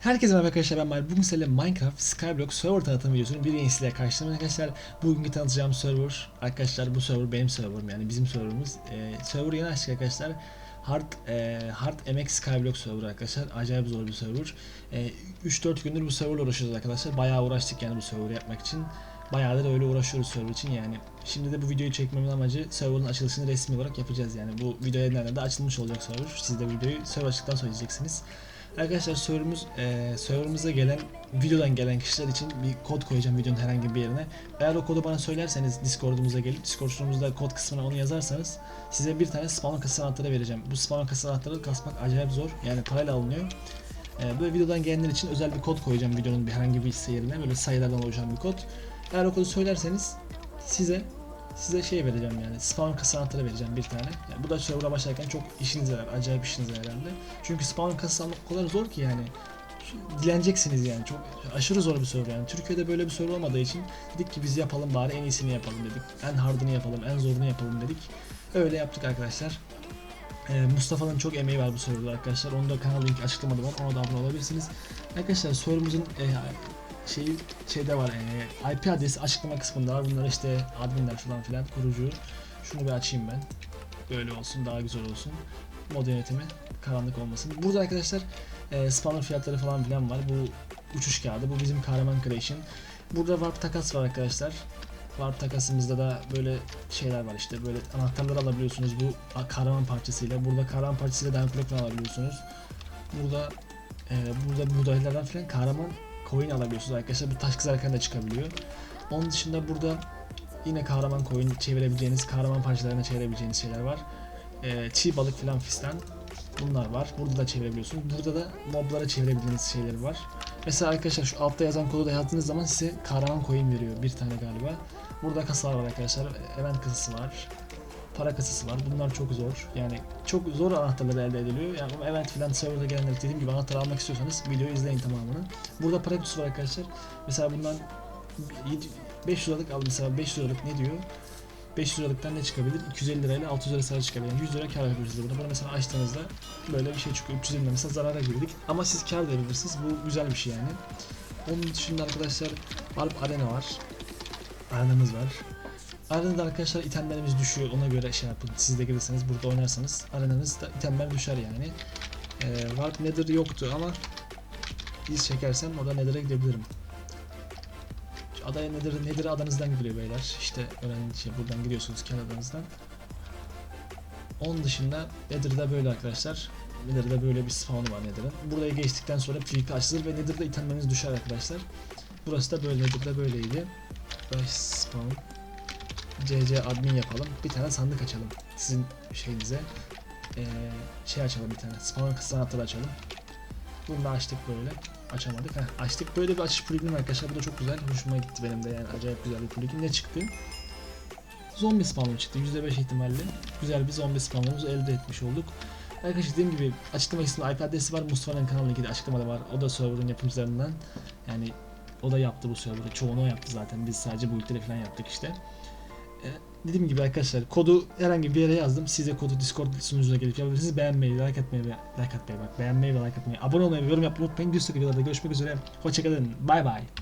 Herkese merhaba arkadaşlar ben Mahir. Bugün sizlerle Minecraft Skyblock server tanıtım videosunun bir yenisiyle karşınızdayım arkadaşlar. Bugünkü tanıtacağım server arkadaşlar bu server benim serverım yani bizim serverımız. Ee, server yeni açtık arkadaşlar. Hard e, Hard MX Skyblock server arkadaşlar. Acayip zor bir server. E, 3-4 gündür bu serverla uğraşıyoruz arkadaşlar. Bayağı uğraştık yani bu serverı yapmak için. Bayağıdır öyle uğraşıyoruz server için yani. Şimdi de bu videoyu çekmemin amacı serverın açılışını resmi olarak yapacağız yani. Bu video yayınlarında da açılmış olacak server. Siz de videoyu server açtıktan sonra izleyeceksiniz. Arkadaşlar serverımız, e, serverımıza gelen, videodan gelen kişiler için bir kod koyacağım videonun herhangi bir yerine. Eğer o kodu bana söylerseniz Discord'umuza gelip Discord sunucumuzda kod kısmına onu yazarsanız size bir tane spam kasa anahtarı vereceğim. Bu spam kasa anahtarı kasmak acayip zor. Yani parayla alınıyor. E, böyle videodan gelenler için özel bir kod koyacağım videonun bir herhangi bir hisse yerine. Böyle sayılardan oluşan bir kod. Eğer o kodu söylerseniz size size şey vereceğim yani spam kasa anahtarı vereceğim bir tane. Yani bu da server'a başlarken çok işinize yarar, acayip işinize yarar hem. Çünkü spam kasası almak o kadar zor ki yani. Dileneceksiniz yani çok aşırı zor bir server yani. Türkiye'de böyle bir server olmadığı için dedik ki biz yapalım bari en iyisini yapalım dedik. En hardını yapalım, en zorunu yapalım dedik. Öyle yaptık arkadaşlar. Ee, Mustafa'nın çok emeği var bu serverda arkadaşlar. Onu da kanal linki açıklamada var. Ona da abone olabilirsiniz. Arkadaşlar serverımızın e, şeyi şeyde var e, IP adresi açıklama kısmında var. Bunlar işte adminler falan filan kurucu. Şunu bir açayım ben. Böyle olsun daha güzel olsun. Mod yönetimi karanlık olmasın. Burada arkadaşlar e, spawner fiyatları falan filan var. Bu uçuş kağıdı. Bu bizim kahraman creation. Burada warp takas var arkadaşlar. Warp takasımızda da böyle şeyler var işte böyle anahtarlar alabiliyorsunuz bu kahraman parçasıyla. Burada kahraman parçasıyla diamond alabiliyorsunuz. Burada e, burada buğdaylardan falan kahraman coin alabiliyorsunuz arkadaşlar. Bu taş kızarken de çıkabiliyor. Onun dışında burada yine kahraman coin çevirebileceğiniz, kahraman parçalarına çevirebileceğiniz şeyler var. Ee, çiğ balık filan fistan bunlar var. Burada da çevirebiliyorsunuz. Burada da moblara çevirebildiğiniz şeyler var. Mesela arkadaşlar şu altta yazan kodu da yazdığınız zaman size kahraman coin veriyor. Bir tane galiba. Burada kasalar var arkadaşlar. Event kasası var. Para kasası var. Bunlar çok zor. Yani çok zor anahtarlar elde ediliyor. Yani ama event filan serverda gelenler dediğim gibi anahtar almak istiyorsanız videoyu izleyin tamamını. Burada para kutusu var arkadaşlar. Mesela bundan 500 liralık al mesela 500 liralık ne diyor? 500 liralıktan ne çıkabilir? 250 lirayla 600 lira sarı çıkabilir. Yani 100 lira kar yapabiliriz burada. Bunu mesela açtığınızda böyle bir şey çıkıyor. 350 lira mesela zarara girdik. Ama siz kar verebilirsiniz. Bu güzel bir şey yani. Onun dışında arkadaşlar Warp Arena var. Arenamız var. Arenada arkadaşlar itemlerimiz düşüyor. Ona göre şey yapın. Siz de gelirseniz burada oynarsanız arenanızda itemler düşer yani. Ee, Warp Nether yoktu ama iz çekersem o da Nether'a gidebilirim. Şu adaya Nether, Nether adanızdan gidiliyor beyler. İşte öğrenci şey buradan gidiyorsunuz kendi adanızdan. Onun dışında Nether'da böyle arkadaşlar. Nether'da böyle bir spawn'u var Nether'ın. Buraya geçtikten sonra PvP açılır ve Nether'da itemleriniz düşer arkadaşlar. Burası da böyle Nether'da böyleydi. Rush spawn. CC admin yapalım. Bir tane sandık açalım. Sizin şeyinize. Ee, şey açalım bir tane. Spawn kısa anahtarı açalım. Bunu da açtık böyle. Açamadık. Heh, açtık. Böyle bir açış plugin arkadaşlar. Bu da çok güzel. Hoşuma gitti benim de yani. Acayip güzel bir plugin. Ne çıktı? Zombi spawn'u çıktı. %5 ihtimalle. Güzel bir zombi spawn'umuzu elde etmiş olduk. Arkadaşlar dediğim gibi açıklama kısmında IP adresi var. Mustafa'nın kanal linki de açıklamada var. O da server'ın yapımcılarından. Yani o da yaptı bu server'ı. Çoğunu o yaptı zaten. Biz sadece bu ülkeleri falan yaptık işte. Ee, dediğim gibi arkadaşlar kodu herhangi bir yere yazdım. Size kodu Discord sunucuna gelip yapabilirsiniz. Beğenmeyi, like atmayı ve like atmayı bak. Beğenmeyi ve like atmayı. Abone olmayı ve yorum yapmayı unutmayın. Bir sonraki videolarda görüşmek üzere. Hoşçakalın. Bay bay.